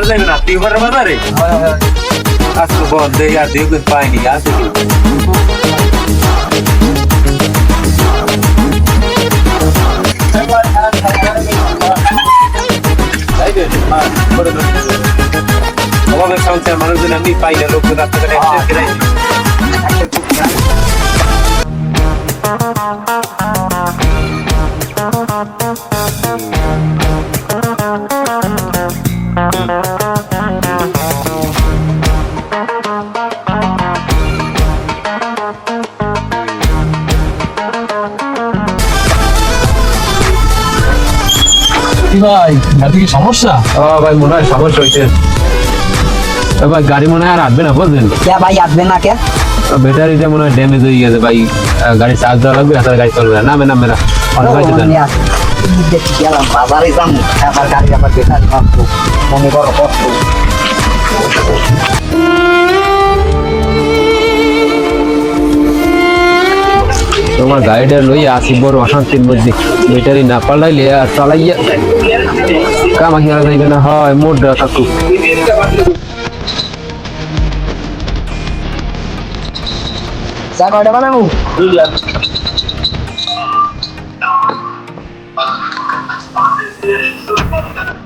বাজার যাবে না? টিউবারের বাজারে? আসলে বল দেখি আর দিয়ে কিন্তু পাইনি আছে কি? হ্যাঁ। অভাবের সংসার মানুষজন আমি পাই না লোকজন রাস্তাঘাটে ভাই। কি সমস্যা? ও ভাই মনে হয় সমস্যা হয়েছে ভাই গাড়ি মনে হয় আর আসবে না বুঝলেন? কে ভাই আসবে না কে? ব্যাটারিটা মনে হয় ড্যামেজ হয়ে গেছে ভাই। গাড়ি চার্জ দেওয়া লাগবে গাড়ি চলবে না। নামে নামে না। অনেক তোমার গাড়িটা লইয়া আসি বড় অশান্তির মধ্যে। ব্যাটারি না পাল্লাইলে আর চালাইয়া কামা কি যাইবে না হয় মোটটা থাকুক চা কয়টা বানাবো। আর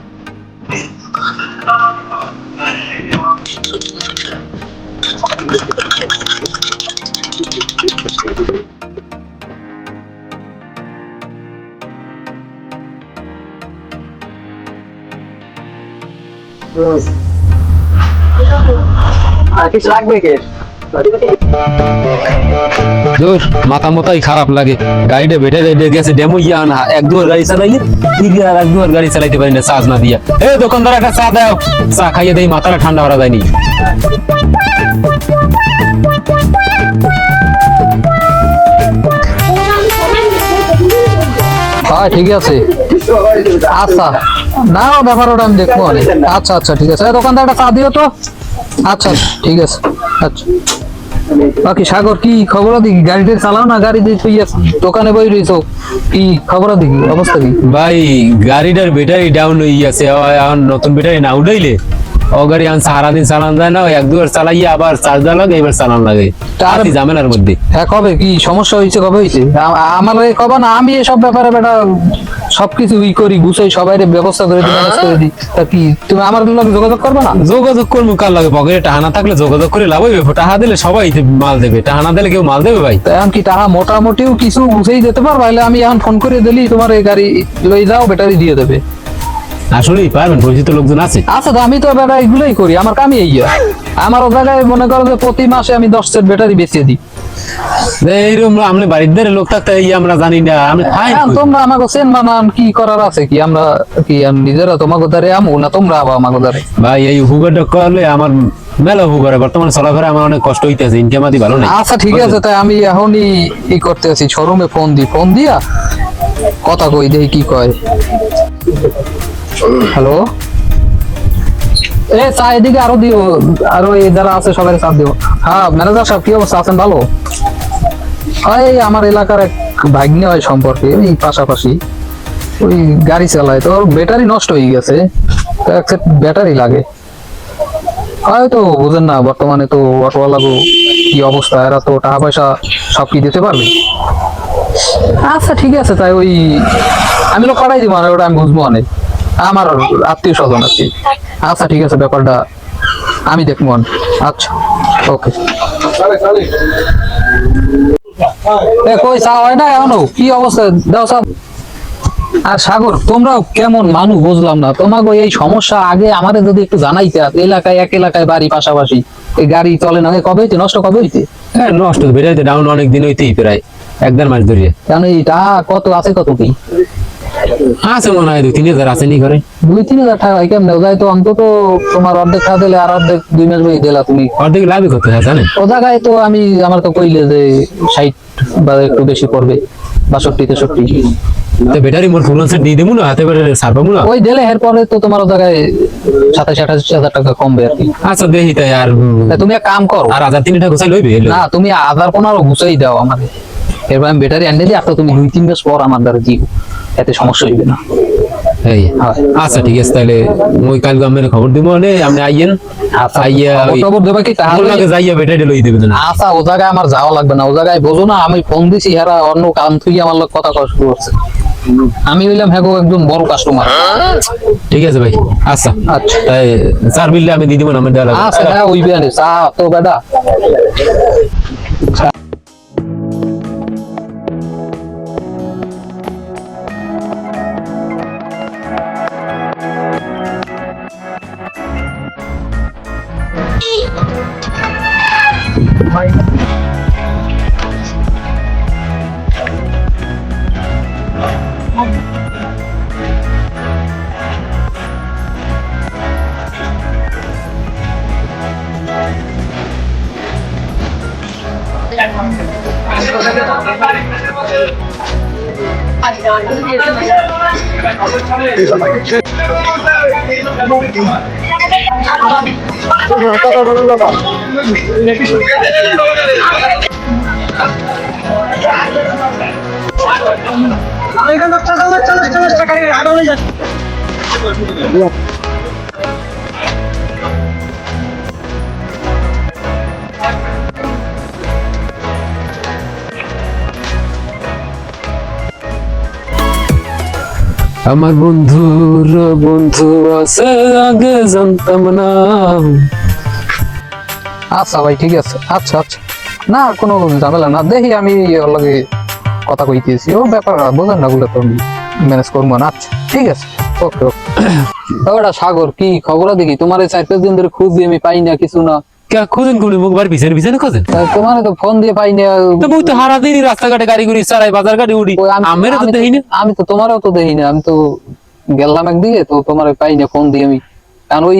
মাথা মতাই খারাপ লাগে। গাড়িটা বেটে গেছে, ডেমো ইয়া না এক দুয়ার গাড়ি চালাইলে, তিন আর এক দুয়ার গাড়ি চালাইতে পারি না, চার্জ না দিয়া। এ, দোকানদার, একটা চা দাও। চা খাইয়ে দেই, মাথাটা ঠান্ডা করা যায়নি। হ্যাঁ ঠিক আছে। আচ্ছা। না ব্যাপার ওটা আমি দেখব অনেক আচ্ছা আচ্ছা। ঠিক আছে। দোকানদার একটা চা দিও তো। আচ্ছা ঠিক আছে। আচ্ছা। বাকি সাগর কি খবর দেখি গাড়িটা চালাও না? গাড়ি দিয়ে তুই দোকানে বই রইছো কি খবর দেখি অবস্থা কি? ভাই গাড়িটার ব্যাটারি ডাউন হয়ে গেছে। ও এখন নতুন ব্যাটারি না উঠাইলে? ও গাড়ি এখন সারাদিন চালান যায় না এক দুবার চালাইয়া আবার লাগে এবার চালান লাগে। তার- তার ঝামেলার মধ্যে। হ্যাঁ কবে? কি সমস্যা হয়েছে কবে হয়েছে? আমার কবে না আমি এসব ব্যাপারে বেটা সবকিছু ই করি গুছাই সবাই ব্যবস্থা করে দিই ম্যানেজ করে দিই। তা কি তুমি আমার লগে যোগাযোগ করবে না? যোগাযোগ করব কার লাগে? পকেটে টাকা না থাকলে যোগাযোগ করে লাভ হইবে টাকা দিলে সবাই মাল দেবে। টাকা না দিলে কেউ মাল দেবে ভাই? এখন কি টাকা মোটামুটিও কিছু বুঝেই যেতে পারবা? আমি এখন ফোন করে দিলি তোমার এই গাড়ি লই যাও ব্যাটারি দিয়ে দেবে। আসলেই পারবেন পরিচিত লোকজন আছে। আচ্ছা তো আমি তো বেটা এগুলোই করি আমার কামই এই আমার জায়গায় মনে করো যে প্রতি মাসে আমি দশ সেট ব্যাটারি বেচিয়ে দিই। এইরকম আমরা বাড়ির ধারে লোক থাকতে এই আমরা জানি না আমি খাই তোমরা আমাকে চেন বানান কি করার আছে কি? আমরা কি নিজেরা তোমাকে দ্বারে আমু না তোমরা আবার আমাকে দ্বারে? ভাই এই হুগারটা করলে আমার মেলা হুগারে বর্তমানে চলাফেরা আমার অনেক কষ্ট হইতেছে ইনকামাদি ভালো নেই। আচ্ছা ঠিক আছে তাই আমি এখনই ই করতে আছি শোরুমে ফোন দি ফোন দিয়া কথা কই দেখি কি কয়। হ্যালো এ, চা এদিকে আরও দিও, আরও এই যারা আছে সবাই চা দিও। হ্যাঁ ম্যানেজার সাহেব, কি অবস্থা? আছেন ভালো? এই আমার এলাকার এক ভাগ্নে হয় সম্পর্কে, এই পাশাপাশি। ওই গাড়ি চালায়, তো ব্যাটারি নষ্ট হয়ে গেছে। তো এক সেট ব্যাটারি লাগে। হয়তো বুঝেন না, বর্তমানে তো অটোওয়ালাগো কি অবস্থা, এরা তো টাকা পয়সা সব কি দিতে পারবে? আচ্ছা ঠিক আছে, তাই ওই আমি লোক পাঠাই দিব মানে ওটা আমি বুঝব অনেক। আমার আত্মীয় স্বজন আর কি। আচ্ছা ঠিক আছে ব্যাপারটা আমি দেখব। আচ্ছা ওকে। এ কই চা হয় না এখনও? কি অবস্থা? দাও চা। আর সাগর তোমরাও কেমন মানুষ বুঝলাম না। তোমাকে এই সমস্যা আগে আমাদের যদি একটু জানাইতে এলাকায় এক এলাকায় বাড়ি পাশাপাশি এই গাড়ি চলে না কবে হইতে? নষ্ট কবে হইতে? হ্যাঁ নষ্ট বেড়াইতে ডাউন অনেক দিন হইতেই প্রায় এক দেড় মাস ধরে কেন এই টাকা কত আছে কত কি? আছে মনে হয় দুই তিন হাজার আছে নি ঘরে? দুই তিন হাজার টাকা কেমন? তো অন্তত তোমার অর্ধেক টাকা দিলে আর অর্ধেক দুই মাস বই দিলা তুমি। অর্ধেক লাভই করতে হয় জানেন? ও জায়গায় তো আমি আমার তো কইলে যে ষাট বা একটু বেশি পড়বে বাষট্টি তেষট্টি। তো ব্যাটারি মোর ফুল দিয়ে দেবো না? হাতে বেড়ে না ওই দিলে এরপরে তো তোমার জায়গায় সাতাশ আঠাশ হাজার টাকা কমবে আর কি। আচ্ছা দেখি তাই আর তুমি এক কাম করো। আর হাজার তিন টাকা গোছাই লইবে না তুমি আধার পনেরো গুছাই দাও আমাকে এরপর আমি ব্যাটারি এনে দিই আর তো তুমি দুই তিন মাস পর আমার দ্বারা দিও এতে সমস্যা হইবে না। এই। আচ্ছা ঠিক আছে তাহলে মই কাল গামের খবর দিব মানে আপনি আইয়েন আইয়া খবর দেবে কি? তাহলে যাইয়া লই দেবেন আচ্ছা ও জায়গায় আমার যাওয়া লাগবে না ও জায়গায় বোঝো না আমি ফোন দিছি এরা অন্য কাম থেকে আমার লোক কথা শুরু করছে। আমি হইলাম হ্যাঁ একদম বড় কাস্টমার ঠিক আছে ভাই আচ্ছা। আচ্ছা। তাই চার বিললে আমি দিয়ে দিব না আমার দেওয়া লাগবে। আচ্ছা হ্যাঁ ওই বিয়ানে চা তো বেটা। এখানে চল্লিশ চল্লিশ টাকা আরও যাচ্ছে। আমার বন্ধুর বন্ধু আছে আগে জানতাম না। আচ্ছা ভাই ঠিক আছে। আচ্ছা আচ্ছা। না কোনো ঝামেলা না। দেখি আমি ওর লগে কথা কইতেছি। ও ব্যাপার বোঝেন না গুলো তো আমি ম্যানেজ করব না। আচ্ছা ঠিক আছে। ওকে ওকে সাগর কি খবর দেখি? তোমার চার পাঁচ দিন ধরে খুঁজ আমি পাই না কিছু না। খুঁজেন কোন মুখ বার পিছনে পিছনে খুঁজেন? তোমার তো ফোন দিয়ে পাই না। তো বই তো হারা দিনই রাস্তাঘাটে গাড়ি গুড়ি চালাই বাজার গাড়ি উড়ি। আমি- তো দেখি না আমি তো তোমারও তো দেখি না আমি তো গেলাম একদিকে তো তোমার পাই না ফোন দিয়ে আমি। কারণ ওই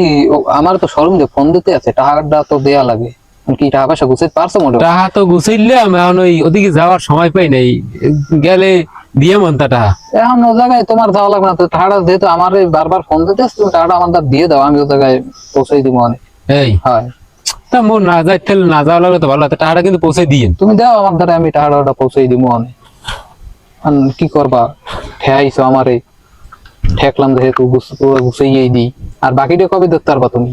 আমার তো শোরুম দিয়ে ফোন দিতে আছে টাকাটা তো দেয়া লাগে। কি টাকা পয়সা গুছাইতে পারছ মোটে টাহা তো গুছাইলে আমি এখন ওই ওদিকে যাওয়ার সময় পাই নাই। গেলে দিয়ে মনটা টাহা এখন ও জায়গায় তোমার যাওয়া লাগবে না তো টাকাটা যেহেতু আমার বারবার ফোন দিতে আসছে, টাকাটা আমার দিয়ে দাও আমি ও জায়গায় পৌঁছাই দিব অনেক এই। হয়। তা মোর না যাই তাহলে না যাওয়া লাগলে তো ভালো হতো টাকাটা কিন্তু পৌঁছে দিয়েন তুমি দাও আমার দ্বারা আমি টাকাটা পৌঁছাই দিব অনেক কি করবা? ঠেয়াইছো আমারে। ঠেকলাম যেহেতু গুছাইয়েই দিই। আর বাকিটা কবে দেখতে পারবা তুমি?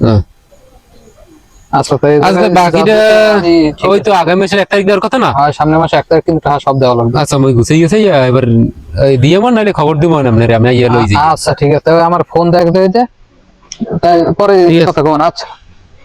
হ্যাঁ। আচ্ছা আচ্ছা বাকিটা ওই। তো আগামী মাসের এক তারিখ দেওয়ার কথা না? সামনের মাসে এক তারিখ কিন্তু টাকা সব দেওয়া লাগবে। আচ্ছা মই গুছাই গেছে এবার এই দিয়ে নাহলে খবর দিব না আপনার আমি ইয়ে লই আচ্ছা ঠিক আছে। আমার ফোন দেখতে হইতে। কথা কোন আচ্ছা।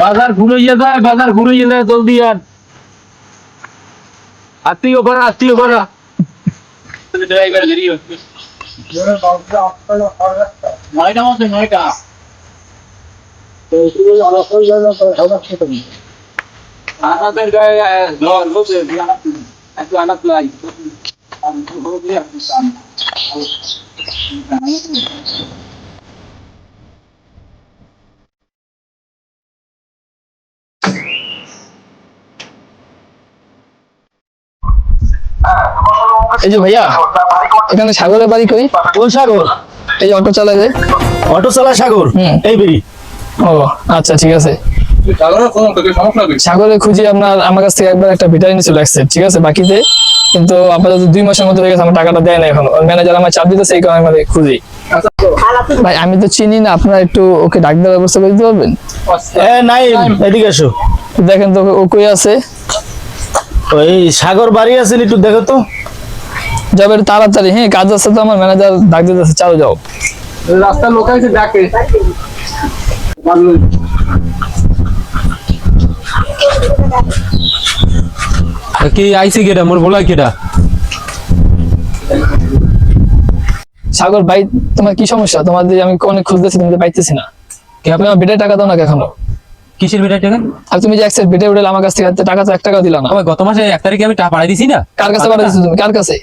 বাজার ঘুরে যায়, বাজার ঘুরে যায় জলদি যান আত্মীয় করা আত্মীয় গেরিও নয়টা মতো, নয়টা। আমাদের গায়ে লাই। এই যে ভাইয়া এখানে সাগরের বাড়ি কই? কোন সাগর? এই অটো চালায় যে। অটো চালা সাগর? এই বেরি। ও আচ্ছা ঠিক আছে। সাগরে খুঁজে আপনার আমার কাছ থেকে একবার একটা ভিটামিন চলে আসছে ঠিক আছে বাকিতে। কিন্তু আপাতত দুই মাসের মতো হয়ে গেছে আমার টাকাটা দেয় না এখন। ম্যানেজার আমার চাপ দিতেছে এই কারণে আমি খুঁজি। ভাই আমি তো চিনি না আপনারা একটু ওকে ডাক দেওয়ার ব্যবস্থা করে দিতে পারবেন? এ নাই এদিকে এসো। দেখেন তো ও কই আছে? ওই সাগর বাড়ি আছেন একটু দেখো তো। যাবে তাড়াতাড়ি হ্যাঁ কাজ আছে তো আমার ম্যানেজার ডাক দিতেছে চালু যাও। রাস্তার লোক আছে ডাকে। কি আইসি কেটা মোর বলা কেটা সাগর ভাই তোমার কি সমস্যা? তোমার যে আমি অনেক খুঁজতেছি তুমি পাইতেছি না। কে তুমি আমার বেডের টাকা দাও না এখনও কিসের বেটা টাকা? আর তুমি যে একসাথে বেডে উঠে আমার কাছ থেকে টাকা তো এক টাকা দিলা না। গত মাসে এক তারিখে আমি টাকা পাঠাই দিছি না। কার কাছে পাঠিয়েছো তুমি? কার কাছে?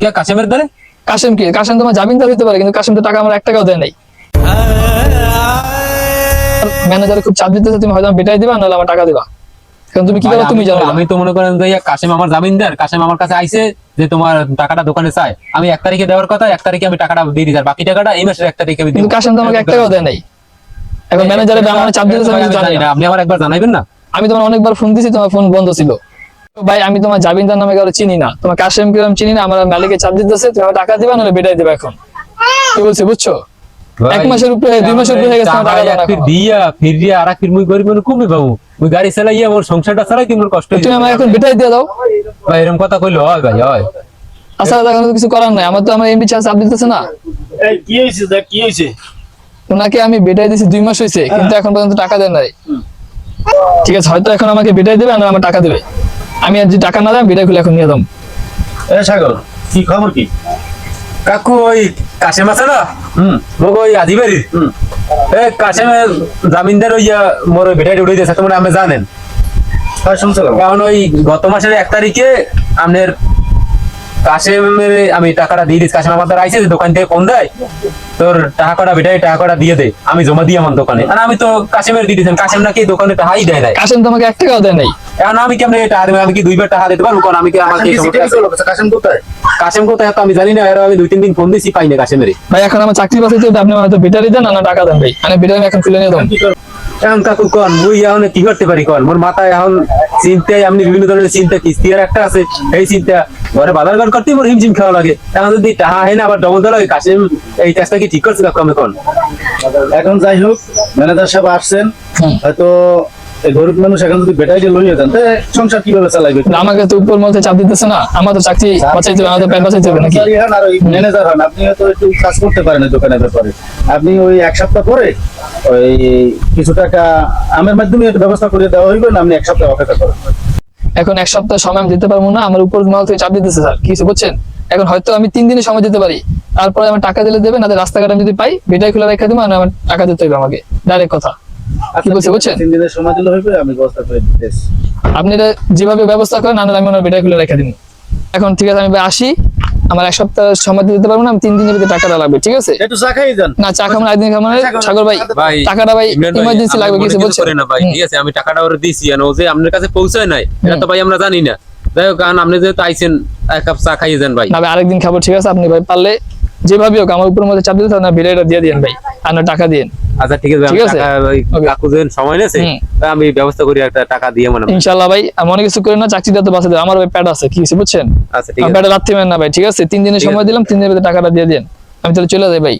কে কাশেমের দ্বারে কাশেম কি? কাশেম তোমার জামিনদার হতে পারে কিন্তু কাশেম তো টাকা আমার এক টাকাও দেয় নাই। ম্যানেজার খুব চাপ দিতেছে তুমি হয়তো বেটাই দিবা নাহলে আমার টাকা দিবা। কারণ তুমি কি করো তুমি জানো আমি তো মনে করেন কাশেম আমার জামিনদার কাশেম আমার কাছে আইছে যে তোমার টাকাটা দোকানে চাই আমি এক তারিখে দেওয়ার কথা এক তারিখে আমি টাকাটা দিয়ে দিই বাকি টাকাটা এই মাসের এক তারিখে আমি কিন্তু। কাশেম তো আমাকে এক টাকাও দেয় নাই। এখন ম্যানেজারের আমার চাপ দিতেছে আমি জানি না। আপনি আমার একবার জানাইবেন না? আমি তোমার অনেকবার ফোন দিছি তোমার ফোন বন্ধ ছিল। ভাই আমি তোমার জাবিনদার নামে কারও চিনি না। তোমার কাশেম কিরম চিনি না আমার মালিকে চাপ দিতেছে তুমি টাকা দিবা নাহলে বেটাই দিবা এখন। কি বলছি বুঝছ? এক মাসের উপরে দুই মাসের উপরে হয়ে গেছে আমার টাকা দাও না ফির দিয়া ফিরিয়া আর ফির মুই করি মানে কমে বাবু? মুই গাড়ি চালাইয়া মোর সংসারটা চালাই তুমি কষ্ট তুমি আমার এখন বেটাই দিয়ে দাও। ভাই এরকম কথা কইলো হয় ভাই হয়। আচ্ছা এখন কিছু করার নাই। আমার তো আমার এমবি চাপ দিতেছে না। এই কি হয়েছে দেখ কি হয়েছে ওনাকে আমি বেটাই দিয়েছি দুই মাস হয়েছে কিন্তু এখন পর্যন্ত টাকা দেন নাই। ঠিক আছে হয়তো এখন আমাকে বেটাই দেবে না আমার টাকা দেবে। আমি আজ টাকা না দাম বিদায় খুলে এখন নিয়ে দাম এ সাগর কি খবর কি? কাকু ওই কাশেম আছে না? হুম। মোক ওই আজিবাড়ির হুম। এ কাশেমের জামিনদার ওই মোর ওই বেটাই উড়ে দিয়েছে তোমরা আমি জানেন। হ্যাঁ শুনছো কারণ ওই গত মাসের এক তারিখে আপনার কাশেমের আমি টাকাটা দিয়ে দিচ্ছি। কাশেম আমাদের আইসে দোকান থেকে ফোন দেয় তোর টাকা কটা বেটাই টাকা কটা দিয়ে দে। আমি জমা দিই আমার দোকানে। আর আমি তো কাশেমের দিয়ে কাশেম নাকি দোকানে টাকাই দেয় নাই। কাশেম তো আমাকে এক টাকাও দেয় নাই। এখন আমি কেমন টাকা দেবো আমি কি দুইবার টাকা দিতে পারব? কারণ আমি কি আমাকে এই সমস্যা আছে? কাশেম কোথায়? কাশেম কোথায়? তো আমি জানি না। এর আমি দুই তিন দিন ফোন দিছি পাই না কাশেমের। ভাই এখন আমার চাকরি হবে, আপনি হয়তো বেটারি দেন না টাকা দেন ভাই। মানে বেটারি এখন খুলে নিয়ে দাম এখন কাকু কন মুই এখন কি করতে পারি কন? মোর মাথায় এখন চিন্তায় আমি বিভিন্ন ধরনের চিন্তা কিস্তি আর একটা আছে এই চিন্তা। ঘরে বাজার ঘর করতে মোর হিমঝিম খাওয়া লাগে। এখন যদি টাকা হয় না আবার ডবল দলা ওই কাশেম এই কাজটা কি ঠিক করছে কাকু আমি কন এখন যাই হোক ম্যানেজার সাহেব আসছেন। হয়তো গরিব মানুষ এখন যদি বেটাই লইয়ে দেন সংসার কীভাবে চালাইবে? আমাকে তো উপর মধ্যে চাপ দিতেছে না। আমার তো চাকরি বাঁচাইতে হবে আমাদের প্যান্ট বাঁচাইতে হবে নাকি? হন আর ওই ম্যানেজার হন আপনি হয়তো একটু কাজ করতে পারেন ওই দোকানের ব্যাপারে। আপনি ওই এক সপ্তাহ পরে ওই কিছু টাকা আমের মাধ্যমে একটু ব্যবস্থা করে দেওয়া হইবে না আপনি এক সপ্তাহ অপেক্ষা করেন। এখন এক সপ্তাহ সময় আমি দিতে পারব না আমার উপর মাল থেকে চাপ দিতেছে স্যার কিছু বুঝছেন? এখন হয়তো আমি তিন দিনে সময় দিতে পারি তারপরে আমার টাকা দিলে দেবে না রাস্তাঘাট আমি যদি পাই বেটাই খুলে রেখে দেবো আমার টাকা দিতে হবে আমাকে ডাইরেক্ট কথা। কি বলছে বুঝছেন? তিন দিনের সময় দিলে হইবে আমি ব্যবস্থা করে দিতেছি। আপনি এটা যেভাবে ব্যবস্থা করেন আমি ওনার বেটাই খুলে রেখে দিন এখন ঠিক আছে আমি ভাই আসি। আমার এক সপ্তাহ সময় দিতে পারব না আমি তিন দিনের ভিতরে টাকাটা লাগবে ঠিক আছে? একটু চা খাই দেন না চা খাব না একদিন খাব না। সাগর ভাই ভাই টাকাটা ভাই ইমার্জেন্সি লাগবে কিছু বলছেন? করে না ভাই ঠিক আছে? আমি টাকাটা ওরে দিছি আর ও যে আপনার কাছে পৌঁছায় নাই এটা তো ভাই আমরা জানি না। যাই হোক কারণ আপনি যেহেতু আইছেন এক কাপ চা খাইয়ে যান ভাই। না ভাই আরেকদিন খাব ঠিক আছে? আপনি ভাই পারলে যেভাবে হোক আমার উপর মধ্যে চাপ দিতে না ভিডিওটা দিয়ে দিন ভাই আর টাকা দিন আচ্ছা ঠিক আছে। ঠিক. কাকু যেন সময় নেছে আমি ব্যবস্থা করি একটা টাকা দিয়ে মানে। ইনশাল্লাহ ভাই আমি অনেক কিছু করি না বাঁচা দেবে আমার ভাই প্যাড আছে কি বুঝছেন? আচ্ছা ঠিক আছে। প্যাডে রাত্রি না ভাই ঠিক আছে? তিন দিনের সময় দিলাম তিন দিনের ভিতরে টাকাটা দিয়ে দিন। আমি তাহলে চলে যাই ভাই।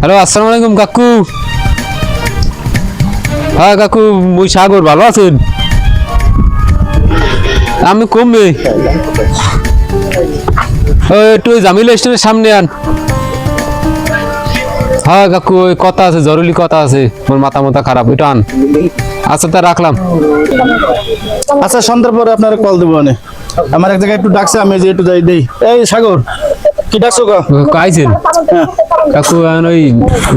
হ্যালো আসসালামু আলাইকুম কাকু। হ্যাঁ কাকু মুই সাগর ভালো আছেন? আমি কমবে ওই একটু ওই জামিলা স্টেশনের সামনে আন। হ্যাঁ কাকু ওই কথা আছে জরুরি কথা আছে। মোর মাথা মাথা খারাপ ওইটা আন। আচ্ছা তা রাখলাম। আচ্ছা সন্ধ্যার পরে আপনার কল দেবো মানে আমার এক জায়গায় একটু ডাকছে আমি যে একটু যাই দেই। এই সাগর কি ডাকছো কাইছেন কাকু এখন ওই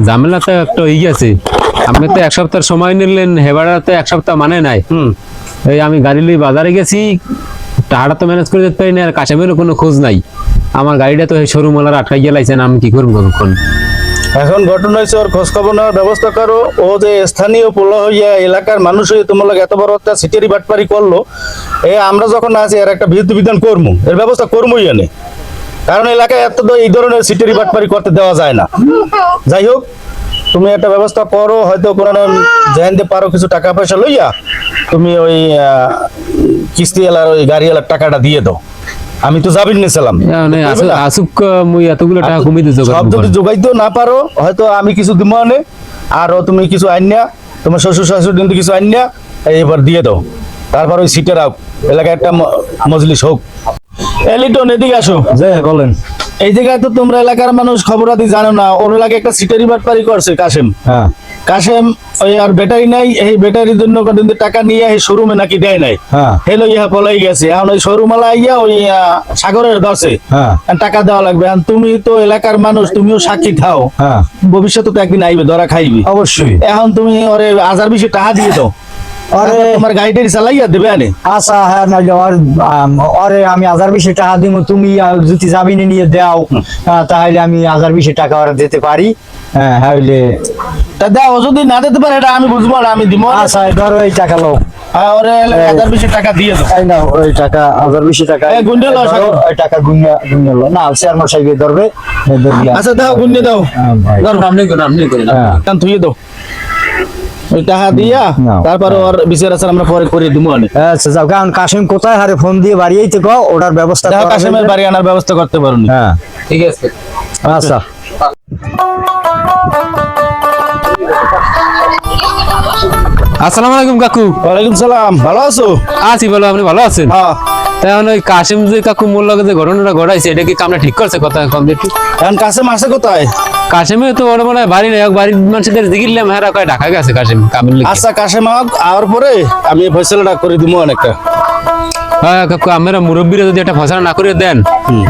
ঝামেলাতে একটা হয়ে গেছে। আপনি তো এক সপ্তাহ সময় নিলেন হেবাড়াতে এক সপ্তাহ মানে নাই। হুম। এই আমি গাড়ি নিয়ে বাজারে গেছি টাকাটা তো ম্যানেজ করে যেতে আর কাশেমেরও কোনো খোঁজ নাই। আমার গাড়িটা তো আটকাই গেলাইছেন আমি কি করব কখন এখন ঘটনা হয়েছে ওর খোঁজ খবর নেওয়ার ব্যবস্থা করো। ও যে স্থানীয় পোলা হইয়া এলাকার মানুষ হয়ে তোমার এত বড় একটা সিটেরি বাটপারি করল এ আমরা যখন আছি এর একটা বিধি বিধান করব এর ব্যবস্থা করবোই এনে। কারণ এলাকায় এত এই ধরনের সিটেরি বাটপারি করতে দেওয়া যায় না। যাই হোক তুমি একটা ব্যবস্থা করো হয়তো কোনো জানতে পারো কিছু টাকা পয়সা লইয়া তুমি ওই কিস্তি এলার ওই গাড়ি এলার টাকাটা দিয়ে দাও। আমি তো যাবিন নিয়েছিলাম মানে আসুক মুই এতগুলো টাকা কমিয়ে দিতে সব যদি যোগাইতেও না পারো হয়তো আমি কিছু দিব আনে আরও তুমি কিছু আইনা তোমার শ্বশুর শাশুড়ি কিন্তু কিছু আইনা এবার দিয়ে দাও। তারপর ওই সিটের এলাকায় একটা মজলিস হোক। এলিটন এদিকে আসো। যে বলেন। এই জায়গায় তো তোমরা এলাকার মানুষ খবরাদি জানো না ওর এলাকায় একটা সিটারি বাটপারি করছে কাশেম। হ্যাঁ। কাশেম ওই আর ব্যাটারি নাই এই ব্যাটারির জন্য কদিন টাকা নিয়ে এই শোরুমে নাকি দেয় নাই। হ্যাঁ। হেলো ইহা পলাই গেছে। এখন ওই শোরুম আইয়া ওই সাগরের দশে হ্যাঁ। টাকা দেওয়া লাগবে। আর তুমি তো এলাকার মানুষ তুমিও সাক্ষী খাও হ্যাঁ। ভবিষ্যতে তো একদিন আইবে ধরা খাইবি। অবশ্যই। এখন তুমি ওরে হাজার বিশে টাকা দিয়ে দাও। আরে তোমার গাড়ি চালাইয়া দেবে আনে। আচ্ছা হ্যাঁ নাইলে ওর আম, আমি হাজার বিশে টাকা দিব তুমি আহ, যদি জামিনে নিয়ে দাও তাহলে আমি হাজার বিশে টাকা দিতে পারি। হ্যাঁ হইলে তা দাও যদি না দিতে পারে এটা আমি বুঝব না আমি দিব আচ্ছা ধরো এই টাকা লো আর হাজার বেশি টাকা দিয়ে দাও। এই নাও ওই টাকা হাজার বিশে টাকা। গুন্ডে লও, ওই টাকা গুন্ডে গুন্ডে না চেয়ারম্যান সাহেব ধরবে আচ্ছা দাও গুন্ডে দাও। হ্যাঁ, আপনি করেন আপনি করেন হ্যাঁ। কান দাও। ওই টাকা দিয়া তারপরে ওর বিচার আচার আমরা পরে করে দিব আচ্ছা যাও। কারণ কাশিম কোথায়? হারে ফোন দিয়ে বাড়িয়েই তো কও ওটার ব্যবস্থা কাশিমের বাড়ি আনার ব্যবস্থা করতে পারুনি। হ্যাঁ। ঠিক আছে। আচ্ছা। আসসালামু আলাইকুম কাকু। ওয়ালাইকুম সালাম। ভালো আছো? আছি বলো আপনি ভালো আছেন? হ্যাঁ। এখন ওই কাশিম যে কাকু মোর লগে যে ঘটনাটা ঘটাইছে এটা কি কামটা ঠিক করছে কথা কম একটু? এখন কাশিম আসে কোথায়? কাশিমে তো ওর মনে হয় বাড়ি নেই বাড়ির মানুষদের দেখিলাম হ্যাঁ কয় ঢাকা গেছে কাশিম কামিল আচ্ছা কাশিম আওয়ার আওয়ার পরে? আমি ফয়সলাটা করে দিব অনেকটা। আমরা মুরব্বীরা যদি একটা ফসল না করে দেন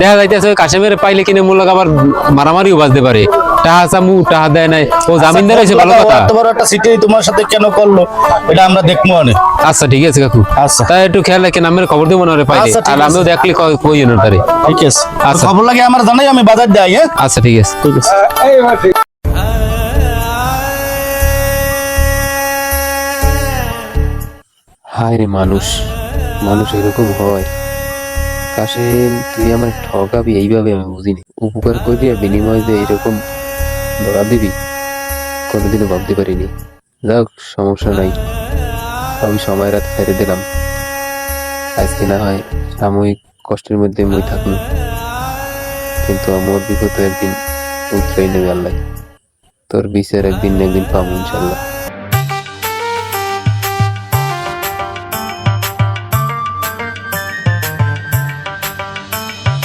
দেখা যাইতেছে কাশিমের পাইলে কিনে মূল আবার মারামারিও বাজতে পারে। টাহা চামু টাহা দেয় নাই। ও জামিনদার হয়েছে ভালো কথা। এত একটা সিটি তোমার সাথে কেন করল? এটা আমরা দেখব অনেক আচ্ছা ঠিক আছে কাকু। আচ্ছা। তাই একটু খেয়াল রাখেন আমার খবর দেবো না রে পাইলে। আচ্ছা, ঠিক আর আমিও আছে। দেখলে কই না তারে ঠিক আছে। আচ্ছা। খবর লাগে আমার জানাই আমি বাজার যাই হ্যাঁ? আচ্ছা ঠিক আছে। ঠিক আছে। হায় রে মানুষ। মানুষ এরকম হয়। কাশে, তুই আমার ঠকাবি, এইভাবে আমি বুঝিনি। উপকার করবি আর বিনিময়ে যে এরকম ধরা দিবি, কোনোদিনও ভাবতে পারিনি। যাক, সমস্যা নাই। আমি সময় রাত ফেরে দিলাম। আজকে না হয় সাময়িক কষ্টের মধ্যে মই থাকুন কিন্তু আমার বিপদ একদিন উতরাই নেবে আল্লাহ। তোর বিচার একদিন না একদিন পাবো ইনশাল্লাহ